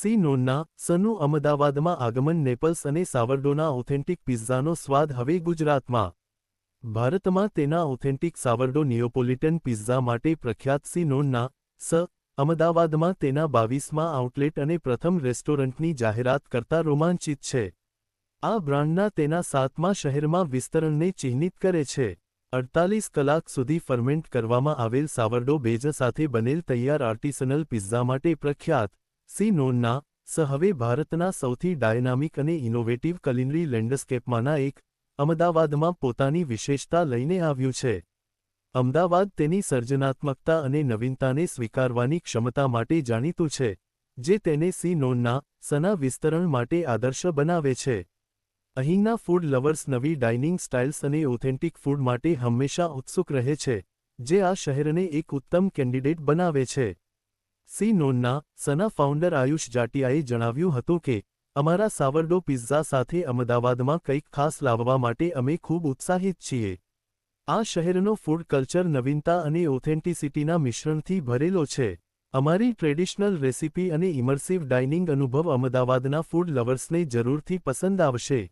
C નોનના સનું અમદાવાદમાં આગમન Nepalese અને સાવરડોના ઓથેન્ટિક પિઝાનો સ્વાદ હવે ગુજરાતમાં. ભારતમાં તેના ઓથેન્ટિક સાવરડો નિયોપોલિટન પિઝા માટે પ્રખ્યાત સી નોનના સ અમદાવાદમાં તેના બાવીસમાં આઉટલેટ અને પ્રથમ રેસ્ટોરન્ટની જાહેરાત કરતા રોમાંચિત છે. આ બ્રાન્ડના તેના સાતમા શહેરમાં વિસ્તરણને ચિહ્નિત કરે છે. અડતાલીસ કલાક સુધી ફર્મેન્ટ કરવામાં આવેલ સાવરડો બેઝ સાથે બનેલ તૈયાર આર્ટિસનલ પિઝા માટે પ્રખ્યાત સી નોનના સ હવે ભારતના સૌથી ડાયનામિક અને ઇનોવેટિવ કલિનરી લેન્ડસ્કેપમાંના એક, અમદાવાદમાં પોતાની વિશેષતા લઈને આવ્યું છે. અમદાવાદ તેની સર્જનાત્મકતા અને નવીનતાને સ્વીકારવાની ક્ષમતા માટે જાણીતું છે, જે તેને સી નોનના સના વિસ્તરણ માટે આદર્શ બનાવે છે. અહીંના ફૂડ લવર્સ નવી ડાઇનિંગ સ્ટાઇલ્સ અને ઓથેન્ટિક ફૂડ માટે હંમેશા ઉત્સુક રહે છે, જે આ શહેરને એક ઉત્તમ કેન્ડિડેટ બનાવે છે. સી નોનના સના ફાઉન્ડર આયુષ જાટિયાએ જણાવ્યું હતું કે, અમારા સાવરડો પિઝા સાથે અમદાવાદમાં કંઈક ખાસ લાવવા માટે અમે ખૂબ ઉત્સાહિત છીએ. આ શહેરનો ફૂડ કલ્ચર નવીનતા અને ઓથેન્ટિસિટીના મિશ્રણથી ભરેલો છે. અમારી ટ્રેડિશનલ રેસિપી અને ઇમર્સિવ ડાઇનિંગ અનુભવ અમદાવાદના ફૂડ લવર્સને જરૂરથી પસંદ આવશે.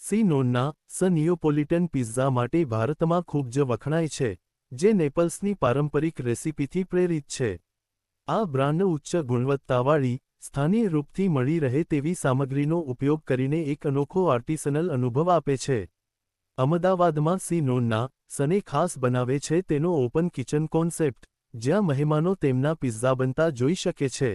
સી નોનના સ નિયોપોલિટન પિઝા માટે ભારતમાં ખૂબ જ વખણાય છે, જે નેપલ્સની પારંપરિક રેસિપીથી પ્રેરિત છે. આ બ્રાન્ડ ઉચ્ચ ગુણવત્તાવાળી, સ્થાનીય રૂપથી મળી રહે તેવી સામગ્રીનો ઉપયોગ કરીને એક અનોખો આર્ટિસનલ અનુભવ આપે છે. અમદાવાદમાં સી નોનના સને ખાસ બનાવે છે તેનો ઓપન કિચન કોન્સેપ્ટ, જ્યાં મહેમાનો તેમના પિઝા બનતા જોઈ શકે છે.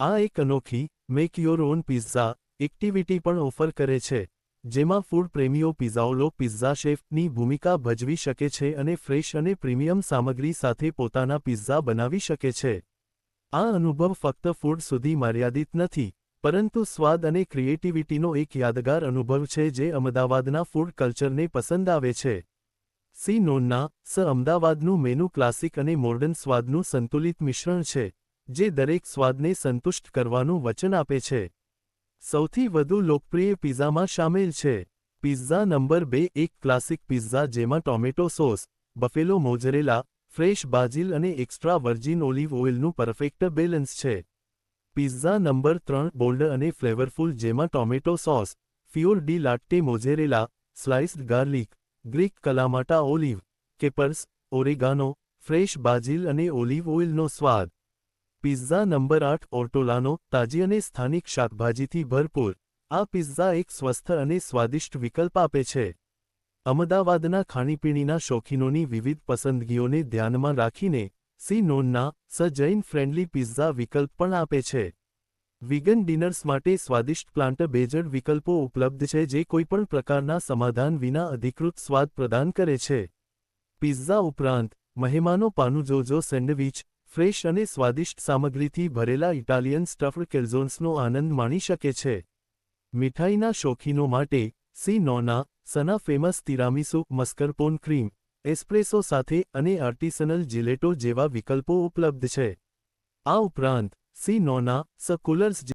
આ એક અનોખી, make your own pizza activity પણ ઓફર કરે છે, જેમાં ફૂડ પ્રેમીઓ પિઝાઓલો પિઝા શેફની ભૂમિકા ભજવી શકે છે અને ફ્રેશ અને પ્રીમિયમ સામગ્રી સાથે પોતાના પિઝા બનાવી શકે છે. આ અનુભવ ફક્ત ફૂડ સુધી મર્યાદિત નથી, પરંતુ સ્વાદ અને ક્રિએટિવિટીનો એક યાદગાર અનુભવ છે જે અમદાવાદના ફૂડ કલ્ચરને પસંદ આવે છે. સી નોનના, સ અમદાવાદનું મેનુ ક્લાસિક અને મોર્ડન સ્વાદનું સંતુલિત મિશ્રણ છે, જે દરેક સ્વાદને સંતુષ્ટ કરવાનું વચન આપે છે. સૌથી વધુ લોકપ્રિય પિઝામાં શામેલ છે. પિઝા નંબર બે એક ક્લાસિક પિઝા જેમાં tomato sauce, buffalo mozzarella fresh basil અને એક્સ્ટ્રા વર્જિન ઓલિવ ઓઇલનું પરફેક્ટ બેલેન્સ છે. પિઝા નંબર ત્રણ બોલ્ડ અને ફ્લેવરફુલ જેમાં tomato sauce fior di latte mozzarella, sliced garlic, Greek kalamata olive, capers, oregano, fresh basil અને olive ઓઇલનો સ્વાદ. Pizza number આઠ ઓર્ટોલાનો તાજી અને સ્થાનિક શાકભાજીથી ભરપૂર. આ પિઝા એક સ્વસ્થ અને સ્વાદિષ્ટ વિકલ્પ આપે છે. અમદાવાદના ખાણીપીણીના શોખીનોની વિવિધ પસંદગીઓને ધ્યાનમાં રાખીને સી નોનના સ જૈન ફ્રેન્ડલી પિઝા વિકલ્પ પણ આપે છે. વિગન ડિનર્સ માટે સ્વાદિષ્ટ પ્લાન્ટ બેઝડ વિકલ્પો ઉપલબ્ધ છે જે કોઈપણ પ્રકારના સમાધાન વિના અધિકૃત સ્વાદ પ્રદાન કરે છે. પિઝા ઉપરાંત મહેમાનો પાનુજોજો સેન્ડવિચ, ફ્રેશ અને સ્વાદિષ્ટ સામગ્રીથી ભરેલા ઇટાલિયન સ્ટફ્ડ કેલ્ઝોન્સનો આનંદ માણી શકે છે. મીઠાઈના શોખીનો માટે C નોના Sana famous tiramisu, mascarpone cream, espresso સાથે અને આર્ટિસનલ જિલેટો જેવા વિકલ્પો ઉપલબ્ધ છે. આ ઉપરાંત, સી નોના, સ કુલર્સ